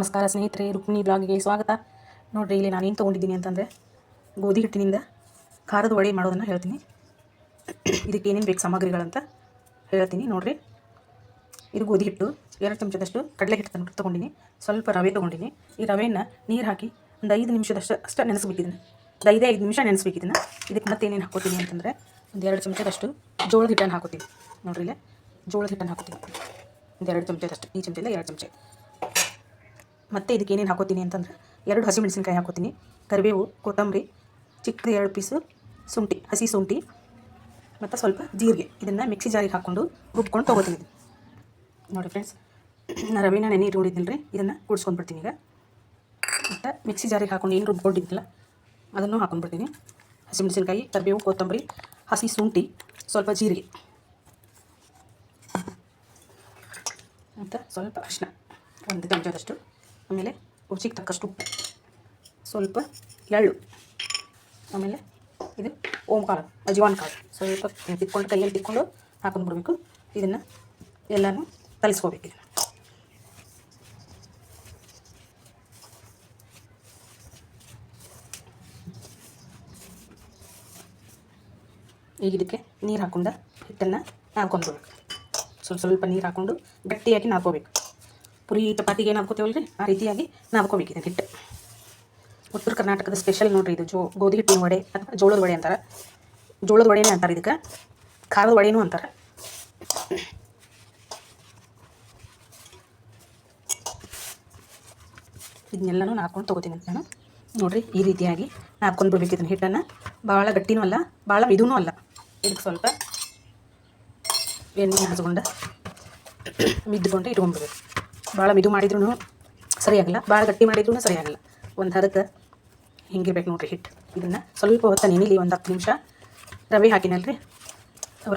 ನಮಸ್ಕಾರ ಸ್ನೇಹಿತರೆ, ರುಕ್ಮಿಣಿ ಬ್ಲಾಗಿಗೆ ಸ್ವಾಗತ. ನೋಡಿರಿ, ಇಲ್ಲಿ ನಾನೇನು ತೊಗೊಂಡಿದ್ದೀನಿ ಅಂತಂದರೆ ಗೋಧಿ ಹಿಟ್ಟಿನಿಂದ ಖಾರದ ವಡೆ ಮಾಡೋದನ್ನು ಹೇಳ್ತೀನಿ. ಇದಕ್ಕೆ ಏನೇನು ಬೇಕು ಸಾಮಗ್ರಿಗಳಂತ ಹೇಳ್ತೀನಿ. ನೋಡಿರಿ, ಇದು ಗೋಧಿ ಹಿಟ್ಟು. ಎರಡು ಚಮಚದಷ್ಟು ಕಡಲೆ ಹಿಟ್ಟು ತಂದು ತೊಗೊಂಡಿನಿ. ಸ್ವಲ್ಪ ರವೆ ತೊಗೊಂಡಿನಿ. ಈ ರವೆಯನ್ನು ನೀರು ಹಾಕಿ ಒಂದು ಐದು ನಿಮಿಷದಷ್ಟು ಅಷ್ಟು ನೆನೆಸ್ಬೇಕಿದ್ದೀನಿ ಒಂದು ಐದೇ, ಐದು ನಿಮಿಷ ನೆನೆಸ್ಬೇಕಿದ್ದೀನಿ ಇದಕ್ಕೆ ಮತ್ತೆ ಏನೇನು ಹಾಕೋತೀನಿ ಅಂತಂದರೆ ಒಂದು ಎರಡು ಚಮಚದಷ್ಟು ಜೋಳದ ಹಿಟ್ಟನ್ನು ಹಾಕೋತೀನಿ. ನೋಡ್ರಿ, ಇಲ್ಲೇ ಜೋಳದ ಹಿಟ್ಟನ್ನು ಹಾಕೋತೀನಿ. ಒಂದು ಎರಡು ಚಮಚದಷ್ಟು, ಈ ಚಮಚದಿಂದ ಎರಡು ಚಮಚ. ಮತ್ತು ಇದಕ್ಕೆ ಏನೇನು ಹಾಕೋತೀನಿ ಅಂತಂದ್ರೆ ಎರಡು ಹಸಿಮೆಣಸಿನ್ಕಾಯಿ ಹಾಕೋತೀನಿ, ಕರಿಬೇವು, ಕೊತ್ತಂಬರಿ, ಚಿಕ್ಕದು ಎರಡು ಪೀಸು ಶುಂಠಿ, ಹಸಿ ಶುಂಠಿ, ಮತ್ತು ಸ್ವಲ್ಪ ಜೀರಿಗೆ. ಇದನ್ನು ಮಿಕ್ಸಿ ಜಾರಿಗೆ ಹಾಕ್ಕೊಂಡು ರುಬ್ಕೊಂಡು ತೊಗೋತೀನಿ. ನೋಡಿ ಫ್ರೆಂಡ್ಸ್ ನಾನು ರವಿನ ನೆನೆ ರೀ ಇದನ್ನು ಕೂಡಿಸ್ಕೊಂಡ್ಬಿಡ್ತೀನಿ ಈಗ. ಮತ್ತು ಮಿಕ್ಸಿ ಜಾರಿಗೆ ಹಾಕೊಂಡು ಏನು ರುಬ್ಕೊಂಡಿದ್ದಿಲ್ಲ ಅದನ್ನು ಹಾಕ್ಕೊಂಡ್ಬಿಡ್ತೀನಿ ಹಸಿಮೆಣಸಿನ್ಕಾಯಿ ಕರಿಬೇವು, ಕೊತ್ತಂಬರಿ, ಹಸಿ ಶುಂಠಿ, ಸ್ವಲ್ಪ ಜೀರಿಗೆ. ಮತ್ತು ಸ್ವಲ್ಪ ಅರಿಶಿನ, ಒಂದು ಚಮಚದಷ್ಟು ಆಮೇಲೆ ರುಚಿಗೆ ತಕ್ಕಷ್ಟು ಉಪ್ಪು. ಸ್ವಲ್ಪ ಎಳ್ಳು. ಆಮೇಲೆ ಇದು ಓಂ ಕಾಳು ಅಜವಾನ್ ಕಾಳು. ಸ್ವಲ್ಪ ತಿಕ್ಕೊಂಡು, ಕೈಯಲ್ಲಿ ತಿಕ್ಕೊಂಡು ಹಾಕೊಂಡು ಬಿಡಬೇಕು. ಇದನ್ನು ಎಲ್ಲನೂ ಕಲಿಸ್ಕೋಬೇಕು ಇದನ್ನು. ಈಗ ಇದಕ್ಕೆ ನೀರು ಹಾಕೊಂಡು ಹಿಟ್ಟನ್ನು ನಾದ್ಕೊಂಡ್ಬಿಡ್ಬೇಕು. ಸ್ವಲ್ಪ ಸ್ವಲ್ಪ ನೀರು ಹಾಕ್ಕೊಂಡು ಗಟ್ಟಿಯಾಗಿ ನಾದ್ಕೋಬೇಕು. ಪುರಿ ಚಪಾತಿಗೆ ನಾದ್ಕೋತೇವಲ್ಲ ರೀ ಆ ರೀತಿಯಾಗಿ ನಾವು ಹಾಕೋಬೇಕಿದೆ ಹಿಟ್ಟು. ಉತ್ತರ ಕರ್ನಾಟಕದ ಸ್ಪೆಷಲ್ ನೋಡ್ರಿ ಇದು ಜೋ, ಗೋಧಿ ಹಿಟ್ಟಿನ ವಡೆ ಅಥವಾ ಜೋಳದ ವಡೆ ಅಂತಾರೆ. ಜೋಳದ ವಡೆನೇ ಅಂತಾರೆ ಇದಕ್ಕೆ. ಖಾರದ ವಡೆನೂ ಅಂತಾರೆ. ಇದನ್ನೆಲ್ಲನೂ ನಾದ್ಕೊಂಡು ತೊಗೋತೀನಿ ಅಂತ ನಾನು. ನೋಡಿರಿ, ಈ ರೀತಿಯಾಗಿ ನಾದ್ಕೊಂಡು ಬಿಡ್ಬೇಕು ಇದನ್ನ ಹಿಟ್ಟನ್ನು. ಭಾಳ ಗಟ್ಟಿನೂ ಅಲ್ಲ ಭಾಳ ಇದೂ ಅಲ್ಲ. ಇದಕ್ಕೆ ಸ್ವಲ್ಪ ಎಣ್ಣೆ ಹಚ್ಕೊಂಡು ಮಿದ್ದುಕೊಂಡು ಇಟ್ಕೊಂಡ್ಬಿಡ್ಬೇಕು. ಭಾಳ ಮಿದು ಮಾಡಿದ್ರೂ ಸರಿಯಾಗಲ್ಲ ಭಾಳ ಗಟ್ಟಿ ಮಾಡಿದ್ರೂ ಸರಿಯಾಗಲ್ಲ. ಒಂದು ಹದಕ್ಕೆ ಹಿಂಗಿರ್ಬೇಕು ನೋಡ್ರಿ ಹಿಟ್ಟು ಇದನ್ನು ಸ್ವಲ್ಪ ಹೊತ್ತು ನೆನಿಲಿ, ಒಂದು ಹತ್ತು ನಿಮಿಷ ರವೆ ಹಾಕಿನಲ್ರಿ.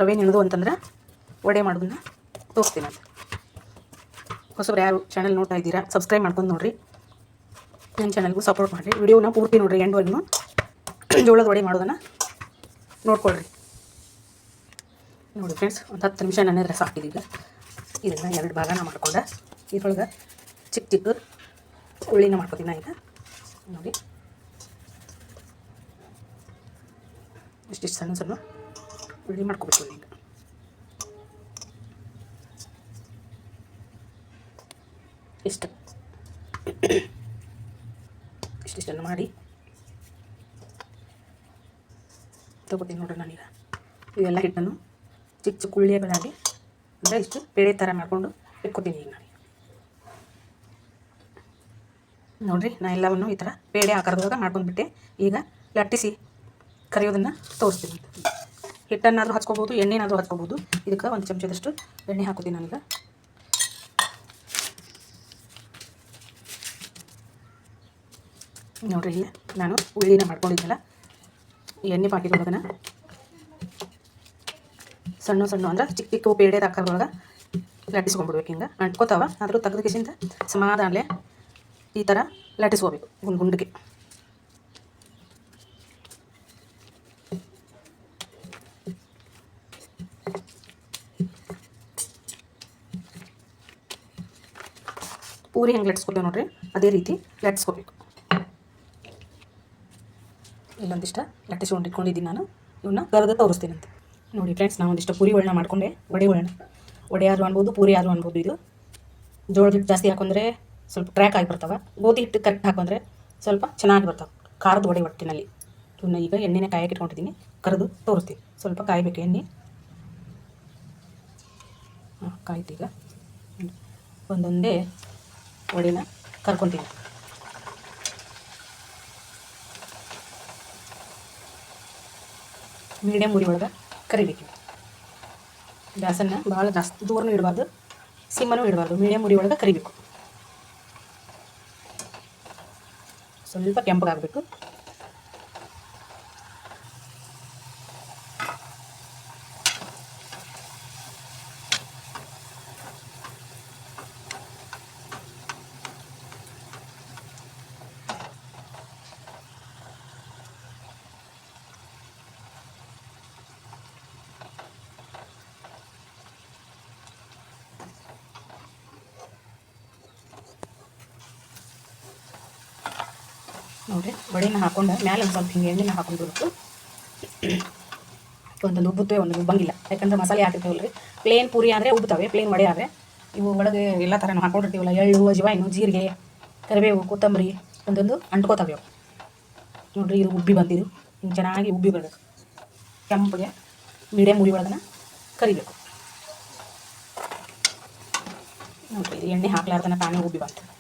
ರವೆ ನೆನೆದು ಅಂತಂದ್ರೆ ವಡೆ ಮಾಡೋದನ್ನ ತೋರಿಸ್ತೀನಿ ಅಂತ ಹೊಸಬ್ರು ಯಾರು ಚಾನಲ್ ನೋಡ್ತಾ ಇದ್ದೀರಾ ಸಬ್ಸ್ಕ್ರೈಬ್ ಮಾಡ್ಕೊಂಡು ನೋಡ್ರಿ. ನನ್ನ ಚಾನಲ್ಗೂ ಸಪೋರ್ಟ್ ಮಾಡಿರಿ. ವಿಡಿಯೋನ ಪೂರ್ತಿ ನೋಡಿರಿ ಎಂಡ್ವರೆಗೂ ಜೋಳದ ವಡೆ ಮಾಡೋದನ್ನು ನೋಡ್ಕೊಳ್ರಿ. ನೋಡಿ ಫ್ರೆಂಡ್ಸ್ ಒಂದು ಹತ್ತು ನಿಮಿಷ ನನ್ನ ರಸ ಹಾಕಿದ್ದೀಗ ಇದನ್ನು ಎರಡು ಭಾಗನ ಮಾಡ್ಕೊಂಡೆ ಇದ್ರೊಳಗೆ ಚಿಕ್ಕ ಚಿಕ್ಕ ಉಳ್ಳಿನ ಮಾಡ್ಕೊತೀನಿ ನಾ ಈಗ. ನೋಡಿ. ಇಷ್ಟಿಷ್ಟು ಸಣ್ಣ ಸಣ್ಣ ಉಳ್ಳಿ ಮಾಡ್ಕೊಬೇಕು ಈಗ. ಇಷ್ಟು. ಇಷ್ಟಿಷ್ಟನ್ನು ಮಾಡಿ ತಗೋತೀನಿ ನೋಡ್ರಿ ನಾನೀಗ. ಇವೆಲ್ಲ ಹಿಟ್ಟನ್ನು ಚಿಕ್ಕ ಚಿಕ್ಕ ಉಳ್ಳಿಗಳಾಗಿ, ಅಂದರೆ ಇಷ್ಟು ಬೇಳೆ ಥರ ಮಾಡ್ಕೊಂಡು ಇಟ್ಕೊತೀನಿ ಈಗ ನಾನು ನೋಡಿರಿ, ನಾ ಎಲ್ಲವನ್ನು ಈ ಥರ ಪೇಡೆ ಆಕಾರದೊಳಗೆ ಮಾಡ್ಕೊಂಡ್ಬಿಟ್ಟೆ. ಈಗ ಲಟ್ಟಿಸಿ ಕರಿಯೋದನ್ನು ತೋರಿಸ್ತೀನಿ. ಹಿಟ್ಟನ್ನಾದರೂ ಹಚ್ಕೋಬೋದು, ಎಣ್ಣೆನಾದರೂ ಹಚ್ಕೋಬೋದು. ಇದಕ್ಕೆ ಒಂದು ಚಮಚದಷ್ಟು ಎಣ್ಣೆ ಹಾಕೋತೀನಿ ನಾನೀಗ. ನೋಡ್ರಿ ಇಲ್ಲಿ ನಾನು ಉಳ್ಳಿನ ಮಾಡ್ಕೊಂಡಿದ್ದೆಲ್ಲ ಎಣ್ಣೆ ಪಾಕಿಟ್ ಸಣ್ಣ ಸಣ್ಣ ಅಂದ್ರೆ ಚಿಕ್ಕ ಚಿಕ್ಕ ಪೇಡೆ ಆಕಾರದೊಳಗೆ ಲಟ್ಟಿಸ್ಕೊಂಡ್ಬಿಡ್ಬೇಕು ಹಿಂಗೆ. ಅಂಟ್ಕೋತಾವ, ಆದರೂ ತೆಗೆದಕ್ಕಿಂತ ಸಮಾಧಾನಲೆ ಈ ಥರ ಲಟ್ಟಿಸ್ಕೋಬೇಕು ಗುಂಡು ಗುಂಡಿಗೆ. ಪೂರಿ ಹೆಂಗೆ ಲಟ್ಸ್ಕೊತೇವೆ ನೋಡ್ರಿ? ಅದೇ ರೀತಿ ಲಟ್ಸ್ಕೋಬೇಕು ಇಲ್ಲೊಂದಿಷ್ಟ ಲಟ್ಟಿಸ್ಕೊಂಡು ಇಟ್ಕೊಂಡಿದ್ದೀನಿ ನಾನು. ಇವನ್ನ ಕರೆದು ತೋರಿಸ್ತೀನಂತೆ ನೋಡಿ ಫ್ರೆಂಡ್ಸ್ ನಾವು ಒಂದಿಷ್ಟು ಪೂರಿ ಒಳ್ಳೆ ಮಾಡಿಕೊಂಡೆ. ವಡೆ ಒಳ್ಳೆ ವಡೆ ಯಾರು ಅನ್ಬೋದು, ಪೂರಿ ಯಾರು ಅನ್ಬೋದು ಇದು. ಹಿಟ್ಟು ಜಾಸ್ತಿ ಹಾಕೊಂಡ್ರೆ ಸ್ವಲ್ಪ ಟ್ರ್ಯಾಕ್ ಆಗಿ ಬರ್ತಾವೆ. ಗೋಧಿ ಹಿಟ್ಟು ಕರೆಕ್ಟ್ ಹಾಕೊಂಡ್ರೆ ಸ್ವಲ್ಪ ಚೆನ್ನಾಗಿ ಬರ್ತಾವೆ. ಖಾರದ ವಡೆ ಒಟ್ಟಿನಲ್ಲಿ. ಇವನ್ನ ಈಗ ಎಣ್ಣೆನೇ ಕಾಯಕ್ಕೆ ಇಟ್ಕೊಂಡಿದ್ದೀನಿ. ಕರೆದು ತೋರಿಸ್ತೀನಿ. ಸ್ವಲ್ಪ ಕಾಯಬೇಕು ಎಣ್ಣೆ. ಕಾಯ್ತು ಈಗ ಒಂದೊಂದೇ ವಡೆನ ಕರ್ಕೊತೀನಿ. ಮೀಡಿಯಮ್ ಉರಿ ಒಳಗೆ ಕರಿಬೇಕು ಗ್ಯಾಸನ್ನು ಭಾಳ ಜಾಸ್ತಿ ದೂರನೂ ಇಡಬಾರ್ದು, ಸಿಮ್ಮನೂ ಇಡಬಾರ್ದು. ಮೀಡಿಯಮ್ ಉರಿ ಒಳಗೆ ಕರಿಬೇಕು. ಸ್ವಲ್ಪ ಕೆಂಪಗಾಗಬೇಕು ನೋಡಿರಿ ವಡೆನ ಹಾಕೊಂಡು ಮ್ಯಾಲೆ ಒಂದು ಸ್ವಲ್ಪ ಹಿಂಗೆ ಎಣ್ಣೆನ ಹಾಕೊಂಡು ಬಿಡ್ಬೇಕು. ಒಂದೊಂದು ಉಬ್ಬುತ್ತವೆ, ಒಂದೊಂದು ಉಬ್ಬಂಗಿಲ್ಲ. ಯಾಕಂದ್ರೆ ಮಸಾಲೆ ಹಾಕಿರ್ತೀವಲ್ಲ ರೀ ಪ್ಲೇನ್ ಪೂರಿ ಅಂದರೆ ಉಬ್ಬುತ್ತವೆ ಪ್ಲೇನ್ ವಡೆ ಆದರೆ. ಇವು ಒಳಗೆ ಎಲ್ಲ ಥರ ನಾವು ಹಾಕೊಂಡಿರ್ತೀವಲ್ಲ, ಎಳ್ಳು ಅಜವಾಯಿನು ಜೀರಿಗೆ, ಕರಿಬೇವು, ಕೊತ್ತಂಬರಿ, ಒಂದೊಂದು ಅಂಟ್ಕೋತಾವೆ ಅವು. ನೋಡಿರಿ, ಇದು ಉಬ್ಬಿ ಬಂದಿದ್ದು ಹಿಂಗೆ ಚೆನ್ನಾಗಿ ಉಬ್ಬಿ ಬರಬೇಕು ಕೆಂಪಗೆ ಮೀಡಿಯಮ್ ಉರಿ ಒಳಗನ ಕರಿಬೇಕು. ನೋಡ್ರಿ ಇದು ಎಣ್ಣೆ ಹಾಕ್ಲಾರ್ದನ ತಾನೇ ಉಬ್ಬಿ ಬಂತು.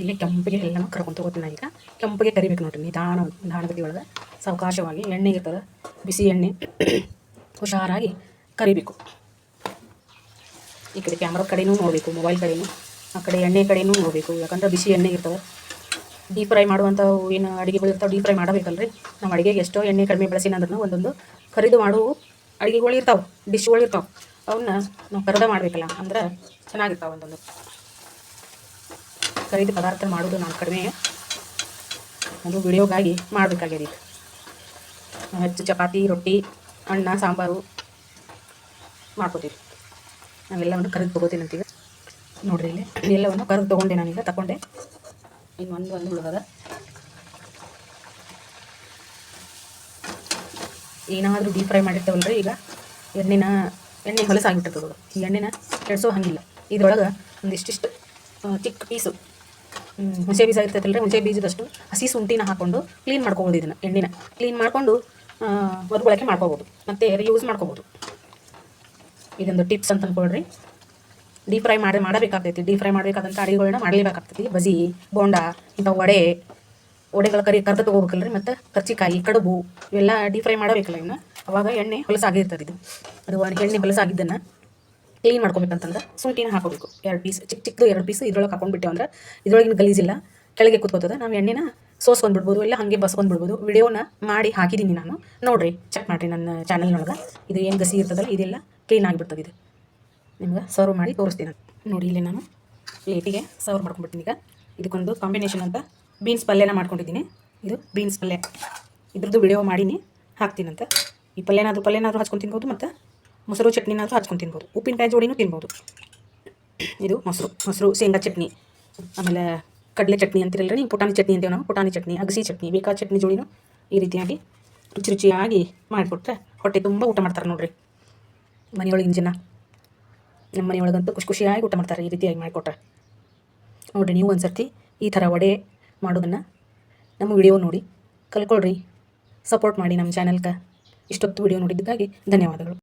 ಇಲ್ಲಿ ಕೆಂಪಿಗೆ ಎಲ್ಲ ಕರ್ಕೊಂಡು ತಗೋತೀನಿ ಈಗ ಕೆಂಪಿಗೆ ಕರಿಬೇಕು ನೋಡ್ರಿ, ನಿಧಾನ ನಿಧಾನಗತಿ ಒಳಗೆ ಸಾವಕಾಶವಾಗಿ ಎಣ್ಣೆ ಇರ್ತದೆ, ಬಿಸಿ ಎಣ್ಣೆ, ಹುಷಾರಾಗಿ ಕರಿಬೇಕು. ಈ ಕಡೆ ಕ್ಯಾಮ್ರಾ ಕಡೆಯೂ ನೋಡಬೇಕು ಮೊಬೈಲ್ ಕಡೆಯೂ ಆ ಕಡೆ ಎಣ್ಣೆ ಕಡೆನೂ ನೋಡಬೇಕು. ಯಾಕಂದ್ರೆ ಬಿಸಿ ಎಣ್ಣೆ ಇರ್ತದೆ. ಡೀಪ್ ಫ್ರೈ ಮಾಡುವಂಥವು ಏನು ಅಡುಗೆಗಳು ಇರ್ತಾವೆ ಡೀಪ್ ಫ್ರೈ ಮಾಡಬೇಕಲ್ರಿ. ನಾವು ಅಡುಗೆಗೆ ಎಷ್ಟೋ ಎಣ್ಣೆ ಕಡಿಮೆ ಬಳಸಿನ ಅಂದ್ರೂ ಒಂದೊಂದು ಖರೀದು ಮಾಡುವ ಅಡುಗೆಗಳು ಇರ್ತಾವೆ ಡಿಶ್ಗಳು ಇರ್ತಾವೆ. ಅವನ್ನ ನಾವು ಕರೆದ ಮಾಡಬೇಕಲ್ಲ, ಅಂದ್ರೆ ಚೆನ್ನಾಗಿರ್ತಾವೆ ಒಂದೊಂದು. ಖರೀದಿ ಪದಾರ್ಥ ಮಾಡೋದು ನಾನು ಕಡಿಮೆ ಅದು ವಿಡಿಯೋಗಾಗಿ ಮಾಡಬೇಕಾಗ್ಯದ ಈಗ. ಹೆಚ್ಚು ಚಪಾತಿ, ರೊಟ್ಟಿ, ಅನ್ನ, ಸಾಂಬಾರು ಮಾಡ್ಕೋತೀವಿ ನಾವೆಲ್ಲವನ್ನು ಕರೆದು ತೊಗೋತೀನಿ ಅಂತೀವಿ ನೋಡ್ರಿ ಇಲ್ಲಿ, ಎಲ್ಲವನ್ನು ಕರೆದು ತೊಗೊಂಡೆ ನಾನೀಗ, ತಗೊಂಡೆ. ಇನ್ನು ಒಂದು ಒಂದು ಉಳಿದದ ಏನಾದರೂ ಡೀಪ್ ಫ್ರೈ ಮಾಡಿರ್ತೇವಲ್ರಿ ಈಗ. ಎಣ್ಣೆನ, ಎಣ್ಣೆ ಹೊಲಸಾಗಿಟ್ಟಿರ್ತದೆ ಅದು. ಈ ಎಣ್ಣೆನ ಕೆಡಿಸೋ ಹಂಗಿಲ್ಲ. ಇದ್ರೊಳಗೆ ಒಂದಿಷ್ಟಿಷ್ಟು ಚಿಕ್ಕ ಪೀಸು ಹುಣಸೆ ಬೀಜ ಇರ್ತೈತಲ್ರಿ, ಹುಣಸೆ ಬೀಜದಷ್ಟು ಹಸಿ ಶುಂಠಿನ ಹಾಕೊಂಡು ಕ್ಲೀನ್ ಮಾಡ್ಕೊಬೋದು ಇದನ್ನು, ಎಣ್ಣೆನ. ಕ್ಲೀನ್ ಮಾಡಿಕೊಂಡು ಮರುಬಳಕೆ ಮಾಡ್ಕೋಬೋದು. ಮತ್ತು ಯೂಸ್ ಮಾಡ್ಕೋಬೋದು. ಇದೊಂದು ಟಿಪ್ಸ್ ಅಂತ ಅಂದ್ಕೊಳ್ರಿ ಡೀಪ್ ಫ್ರೈ ಮಾಡಿ, ಮಾಡಬೇಕಾಗ್ತೈತಿ. ಡೀಪ್ ಫ್ರೈ ಮಾಡಬೇಕಾದಂಥ ಅಡುಗೆಗಳನ್ನ ಮಾಡಲೇಬೇಕಾಗ್ತೈತಿ. ಬಜಿ, ಬೋಂಡ, ಇಂಥ ವಡೆ ಒಡೆಗಳ ಕರಿ ಕರ್ದು ರೀ ಮತ್ತು ಕರ್ಚಿಕಾಯಿ, ಕಡುಬು, ಇವೆಲ್ಲ ಡೀಪ್ ಫ್ರೈ ಮಾಡಬೇಕಲ್ಲ ಇನ್ನು ಅವಾಗ ಎಣ್ಣೆ ಹೊಲಸಾಗಿರ್ತದೆ ಇದು. ಅದು ಎಣ್ಣೆ ಹೊಲಸಾಗಿದ್ದನ್ನು ಕ್ಲೀನ್ ಮಾಡ್ಕೊಬೇಕಂತಂದ್ರೆ ಶುಂಠಿನ ಹಾಕೋಬೇಕು. ಎರಡು ಪೀಸ್ ಚಿಕ್ಕ ಚಿಕ್ಕದು ಎರಡು ಪೀಸ್ ಇದ್ರೊಳಗೆ ಹಾಕೊಂಡ್ಬಿಟ್ಟೆವು ಅಂದ್ರೆ ಇದ್ರೊಳಗಿನ ಗಲೀಜಿಲ್ಲ, ಕೆಳಗೆ ಕೂತ್ಕೋತದೆ. ನಾವು ಎಣ್ಣೆನ ಸೋಸ್ಕೊಂಡ್ಬಿಡ್ಬೋದು ಇಲ್ಲ ಹಾಗೆ ಬಸ್ಕೊಂಡ್ಬಿಡ್ಬೋದು. ವಿಡಿಯೋನ ಮಾಡಿ ಹಾಕಿದ್ದೀನಿ ನಾನು. ನೋಡಿರಿ ಚೆಕ್ ಮಾಡಿರಿ ನನ್ನ ಚಾನಲ್ನೊಳಗೆ ಇದು ಏನು ಗಸಿ ಇರ್ತದಲ್ಲ, ಇದೆಲ್ಲ ಕ್ಲೀನ್ ಆಗಿಬಿಡ್ತದೆ ಇದು. ನಿಮ್ಗೆ ಸರ್ವ್ ಮಾಡಿ ತೋರಿಸ್ತೀನಿ ನೋಡಿ ಇಲ್ಲಿ ನಾನು ಪ್ಲೇಟಿಗೆ ಸರ್ವ್ ಮಾಡ್ಕೊಂಡ್ಬಿಡ್ತೀನಿ ಈಗ. ಇದಕ್ಕೊಂದು ಕಾಂಬಿನೇಷನ್ ಅಂತ ಬೀನ್ಸ್ ಪಲ್ಯನ ಮಾಡ್ಕೊಂಡಿದ್ದೀನಿ. ಇದು ಬೀನ್ಸ್ ಪಲ್ಯ. ಇದ್ರದ್ದು ವಿಡಿಯೋ ಮಾಡೀನಿ, ಹಾಕ್ತೀನಂತ. ಈ ಪಲ್ಯನಾದರೂ ಪಲ್ಯನಾದರೂ ಹಚ್ಕೊಂಡು ತಿನ್ಬೋದು ಮತ್ತು ಮೊಸರು ಚಟ್ನಿನಾದರೂ ಹಚ್ಕೊಂಡು ತಿನ್ಬೋದು. ಉಪ್ಪಿನಕಾಯಿ ಜೋಡಿನೂ ತಿನ್ಬೋದು. ಇದು ಮೊಸರು ಮೊಸರು, ಶೇಂಗಾ ಚಟ್ನಿ, ಆಮೇಲೆ ಕಡಲೆ ಚಟ್ನಿ ಅಂತಿರಲ್ಲ ನೀವು? ಪುಟಾಣಿ ಚಟ್ನಿ ಅಂತೇವೆ ನಾವು, ಪುಟಾಣಿ ಚಟ್ನಿ, ಅಗಸಿ ಚಟ್ನಿ ಬೇಕಾ ಚಟ್ನಿ ಜೋಡಿನೂ ಈ ರೀತಿಯಾಗಿ ರುಚಿ ರುಚಿಯಾಗಿ ಮಾಡಿಕೊಟ್ರೆ ಹೊಟ್ಟೆ ತುಂಬ ಊಟ ಮಾಡ್ತಾರೆ ನೋಡ್ರಿ. ಮನೆಯೊಳಗಿನ ಜನ ನಮ್ಮ ಮನೆಯೊಳಗಂತೂ ಖುಷಿ ಖುಷಿಯಾಗಿ ಊಟ ಮಾಡ್ತಾರೆ ಈ ರೀತಿಯಾಗಿ ಮಾಡಿಕೊಟ್ರೆ. ನೋಡಿರಿ ನೀವು ಒಂದು ಸರ್ತಿ ಈ ಥರ ವಡೆ ಮಾಡೋದನ್ನು ನಮ್ಮ ವಿಡಿಯೋ ನೋಡಿ, ಕಲ್ಕೊಳ್ರಿ. ಸಪೋರ್ಟ್ ಮಾಡಿ ನಮ್ಮ ಚಾನಲ್ಗೆ ಇಷ್ಟೊತ್ತು ವಿಡಿಯೋ ನೋಡಿದ್ದಕ್ಕಾಗಿ ಧನ್ಯವಾದಗಳು.